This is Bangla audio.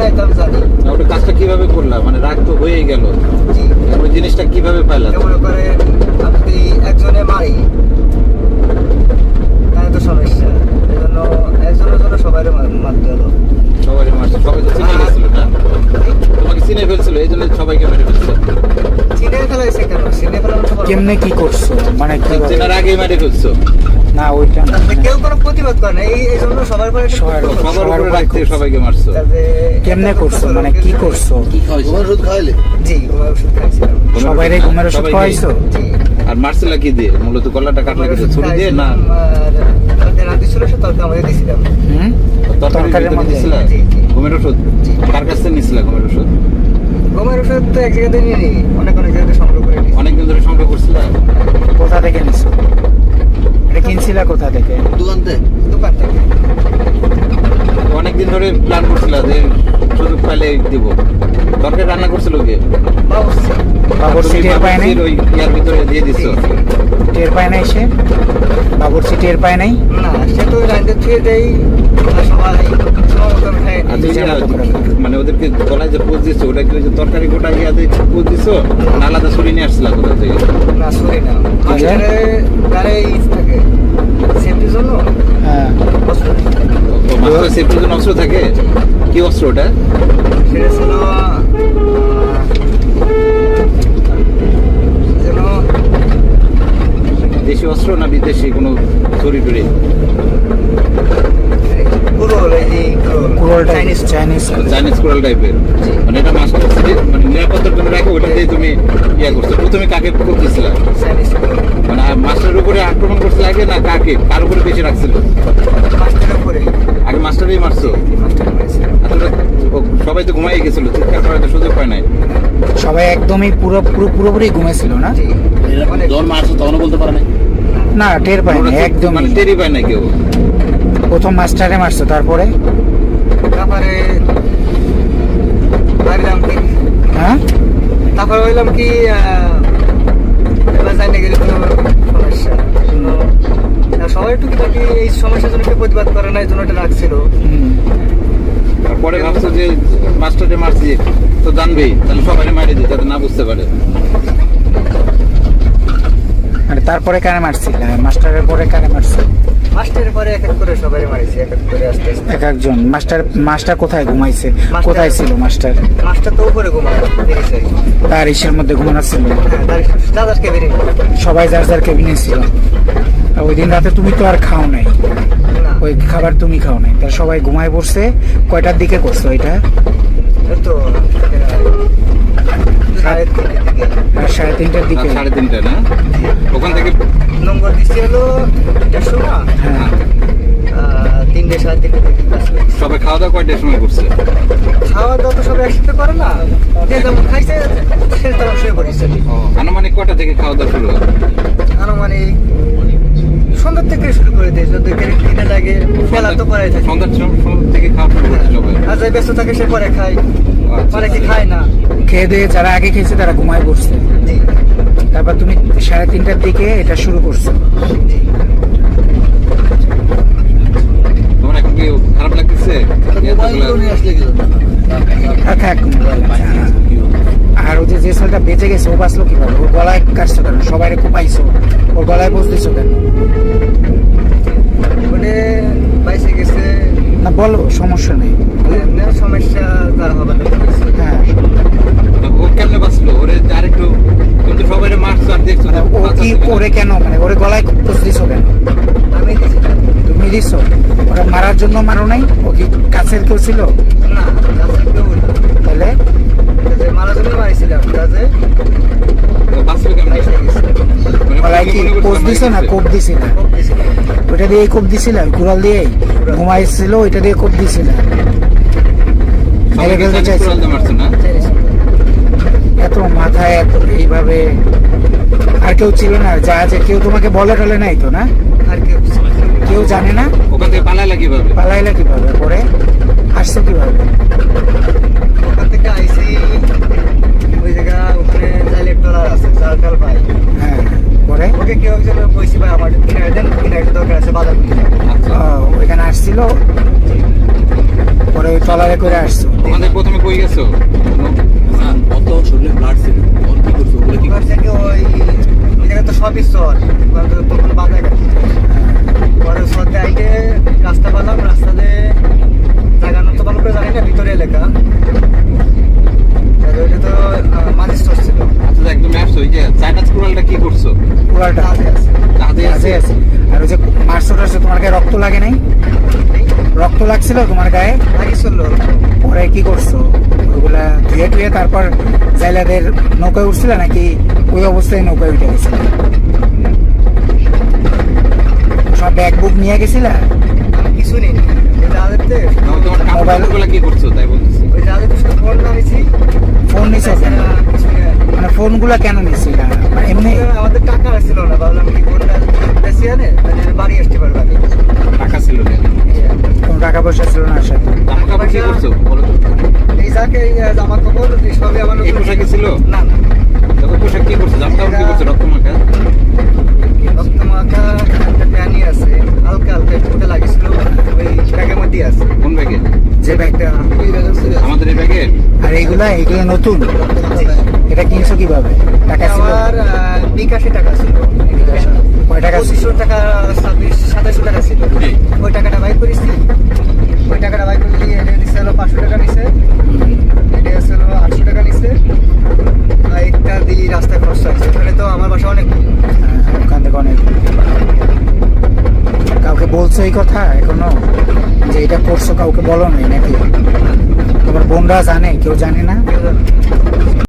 নাই তো আমি জানি। না, ওটা কাজটা কীভাবে করলাম মানে রাগ তো হয়েই গেল। ওই জিনিসটা কীভাবে পাইলাম মনে করে যদি একজনে মারি তাহলে তো সমস্যা। একজনের জন্য মারতে হলো। সবাই মারছে। সবাই তো চিনে গেছিল না? তোমাকে চিনে ফেলছিল এই জন্য সবাইকে মেরে ফেলছিল চিনে ফেলাইছে কেন? চিনে ফেলানো কেমনে কি করছ? মানে কীভাবে? চেনার আগেই মেরে ফেলছো। না ওইটা না। কেউ কোনো প্রতিবাদ করে না এই জন্য সবার পরে একটা সবার- উপরে উপরে রাখতে সবাইকে মারছো। কেমনে করছ? মানে কি করছ? কি খাওয়াইছো? ওষুধ খাওয়াইলে। জি ঘুমের ওষুধ খাইছিলাম সবাই রে ঘুমের ওষুধ জি। আর মারছিলা কি দিয়ে? মূলত গলাটা কাটলা ঘুমের কি দিয়ে? ওষুধ ছুরি দিয়ে? না। রাতে ছিল সে তরকারি আমাদের দিয়েছিলাম হুম? তরকারির মধ্যে? দিছিলা। ঘুমের ওষুধ? কার কাছ থেকে নিছিলা ঘুমের ওষুধ? ঘুমের ওষুধ তো এক জায়গাতে নিয়ে নিই অনেক অনেক জায়গাতে সংগ্রহ করে নিই অনেকদিন ধরে সংগ্রহ করছিলা কোথা থেকে নিছো এটা কিনছিলা কোথা থেকে দোকানতে দোকান থেকে অনেকদিন ধরে প্ল্যান করছিলা যে সুযোগ পাইলে দিব তরকারি রান্না করছিল কে বাবুর্চি। টের পায় নাই? ওই ইয়ার ভিতরে দিয়ে দিছো। টের পায় নাই সে? বাবুর্চি টের পায় নাই? না সে তো থুয়ে দেই করে খাও। মানে ওদেরকে গলায় যে পোজ দিছো ওটা কি ওই যে তরকারি গোটা ইয়া দিয়ে পোজ দিছো? না আলাদা ছুরি নিয়ে আসছিলা কোথা থেকে? না বুঝলেন? মাস্টারে থাকে সেফটির জন্য? হ্যাঁ। অস্ত্র। সেফটির জন্য অস্ত্র থাকে? কি অস্ত্র ওটা? সেটা অস্ত্র না বিদেশি কোনো ছুরি টুরি? চাইনিজ চাইনিজ কোরাল টাইপের মানে এটা মানে নিরাপত্তার জন্য রাখো ওটা দিয়ে তুমি ইয়া করছ। প্রথমে কাকে করতেছিলা? মানে মাস্টারের উপরে আক্রমণ করছিল আগে না কাকে? কার উপরে বেশি রাখছিল? আগে মাস্টারেই মারছো? সবাই তো ঘুমাই গেছিল চিৎকার করার তো সুযোগ পায় নাই। সবাই একদমই পুরো পুরো পুরোপুরি ঘুমেছিল না? যখন মারছো তখনও বলতে পারে না না টের পায় না একদমই মানে টেরই পায় না কেউ? প্রথম মাস্টারে মারছো তারপরে? তারপরে ভাবলাম কি? হ্যাঁ? তারপরে হইলাম কি এবার জানি গেলে কোনো সমস্যা। এই সমস্যার জন্য কেউ প্রতিবাদ করে না এই জন্য এটা রাখছিল। তারপরে ভাবছ যে মাস্টারে মারছি তো জানবেই তাহলে সবাই মারি দিই যাতে না বুঝতে পারে। তারপরে কারে মারছিল মাস্টারের পরে কারে মারছিল মাস্টারের পরে এক এক করে সবাই মারিছে এক এক করে আস্তে আস্তে। এক একজন। মাস্টার মাস্টার কোথায় ঘুমাইছে? কোথায় ছিল মাস্টার? মাস্টার তো উপরে ঘুমায় তার ইসের মধ্যে ঘুমানো ছিল? হ্যাঁ দাদারকে সবাই যার যার কেবিনে ছিল। ওই দিন রাতে তুমি তো আর খাও নাই। ওই খাবার তুমি খাও নাই। তার সবাই ঘুমায় পড়ছে কয়টার দিকে করছ এটা? তো সাড়ে তিনটের দিকে সাড়ে তিনটার দিকে সাড়ে তিনটা না? ওখান থেকে নম্বর দিচ্ছে হলো দেড়শো না? হ্যাঁ। তিনটে সাড়ে তিনটে সবাই খাওয়া দাওয়া কয়টার সময় করছে? খাওয়া দাওয়া তো সব একসাথে করে না। যে যেমন খাইছে সে তেমন শুয়ে পড়েছে আনুমানিক কয়টা থেকে খাওয়া দাওয়া শুরু আনুমানিক সন্ধ্যার থেকে শুরু করে দিয়েছে ওদের তো করাই থাকে। সন্ধ্যার সময় থেকে খাওয়া শুরু করছে সবাই। আর যাই ব্যস্ত থাকে সে পরে খায়। আচ্ছা। অনেকে খায় না? খেয়ে দিয়ে যারা আগে খেয়েছে তারা ঘুমায় পড়ছে। তারপর তুমি সাড়ে তিনটার দিকে এটা শুরু করছ। তোমার এখন কি খারাপ লাগতেছে? কি? আর থাক আর ওই যে যে ছেলেটা বেঁচে গেছে ও বাঁচলো কীভাবে? ওর গলায় কাটছো কেন সবাই কুপাইছো ওর গলায় বস দিছো কেন ওটা বাইসে গেছে না বলো সমস্যা নেই এমনি সমস্যা তার হবে না হ্যাঁ ও কেমনে বাঁচলো ওরে আরেকটু কিন্তু সবাই মারছো আর দেখছ যে ও কি করে কেন? মানে ওরে গলায় বস দিছো কেন? আমি তুমি দিছো? ওরা মারার জন্য মারো নাই? ও কি কাছের কেউ ছিল? না। তাহলে? যে জন্য মারিছিলাম তাতে ও বাঁচলো কেমনে? বাইসে গেছে মানে গলায় কি মনে কোপ মারা না? কোপ ওইটা দিয়ে কোপ দিছিল কুড়াল দিয়ে ঘুমাইছিল ওইটা দিয়ে কোপ দিছিল মেরে ফেলতে এত মাথায় এত এইভাবে আর কেউ ছিল না যা আছে কেউ তোমাকে বলে টলে নাই তো না? আর কেউ কেউ জানে না? ওখান থেকে পালাইলা কীভাবে? পালাইলা কীভাবে? পরে আসছো কীভাবে? ওখান থেকে আইসি ওই জায়গা ওখানে টলার আছে সার্কাল ভাই হ্যাঁ পরে? ওকে কেউ একজন কইছি ভাই আমার কিনারে দেন কিনারে দরকার আছে বাজার কিনে আচ্ছা। ওইখানে আসছিল? পরে ওই ট্রলারে করে আসছো? আমাদের প্রথমে কই গেছো? অত শরীরে ব্লাড ছিল। করছ ওগুলো কি করছ থেকে ওই জায়গায় তো সবই চর তখন বাধা গেছে পরে সদ্যে আইটে রাস্তা পেলাম রাস্তাতে জায়গানো তো ভালো করে জানি না ভিতরে এলাকা ওইটা তো মাঝি স্টোর ছিল আচ্ছা একদম আসছো ওই যে চাইনা স্কুরালটা কি করছ কুড়ালটা কাজে আছে কাঁধে আছে আর ওই যে মারছো টারছো তোমার গায়ে রক্ত লাগে নাই রক্ত লাগছিল তোমার গায়ে? লাগিয়েছিল। পরে কি করছ? ওগুলা ধুয়ে টুয়ে তারপর জাইলাদের নৌকায় উঠছিল নাকি ওই অবস্থায় নৌকায় উঠে গেছিল? সব ব্যাগ বুক নিয়ে গেছিলা? কিছু নেই। ফোন নিছো মানে ফোনগুলা কেন নিছিলা? মানে এমনি আমাদের টাকা আসছিল না ভাবলাম কি ফোনটা বেশি আনে বাড়ি আসতে পারবে টাকা ছিল না কোনো টাকা পয়সা ছিল না করছ বলো জামা কাপড় সবই আমার এই পোশাকই ছিল। না না তবে পোশাক কি করছ? জামা কাপড় কি করছ? রক্ত মাখা রক্ত মাখা একটা প্যানি আছে। হালকা হালকা একটু লাগিয়েছিল। ওই ব্যাগের আছে। কোন ব্যাগে? যে ব্যাগটা। আমাদের এই ব্যাগে? আর এইগুলা এইগুলো নতুন? এটা কিনছো কীভাবে? টাকা ছিল? আমার বিকাশে টাকা ছিল। কয় টাকা ছিল? পঁচিশশো টাকা ছাব্বিশ সাতাশশো টাকা ছিল জি। ওই টাকাটা বাই করেছি ওই টাকাটা বাই করে দিয়ে এটা নিচ্ছে হলো পাঁচশো টাকা নিছে এটা হচ্ছে হলো আটশো টাকা নিছে আর একটা দিই রাস্তায় খরচ আছে ওখানে তো আমার বাসা অনেক দূর। হ্যাঁ, ওখান থেকে অনেক কাউকে বলছো এই কথা এখনও যে এটা করছ কাউকে বলো নাই নাকি তোমার বোনরা জানে, কেউ জানে না কেউ জানে না।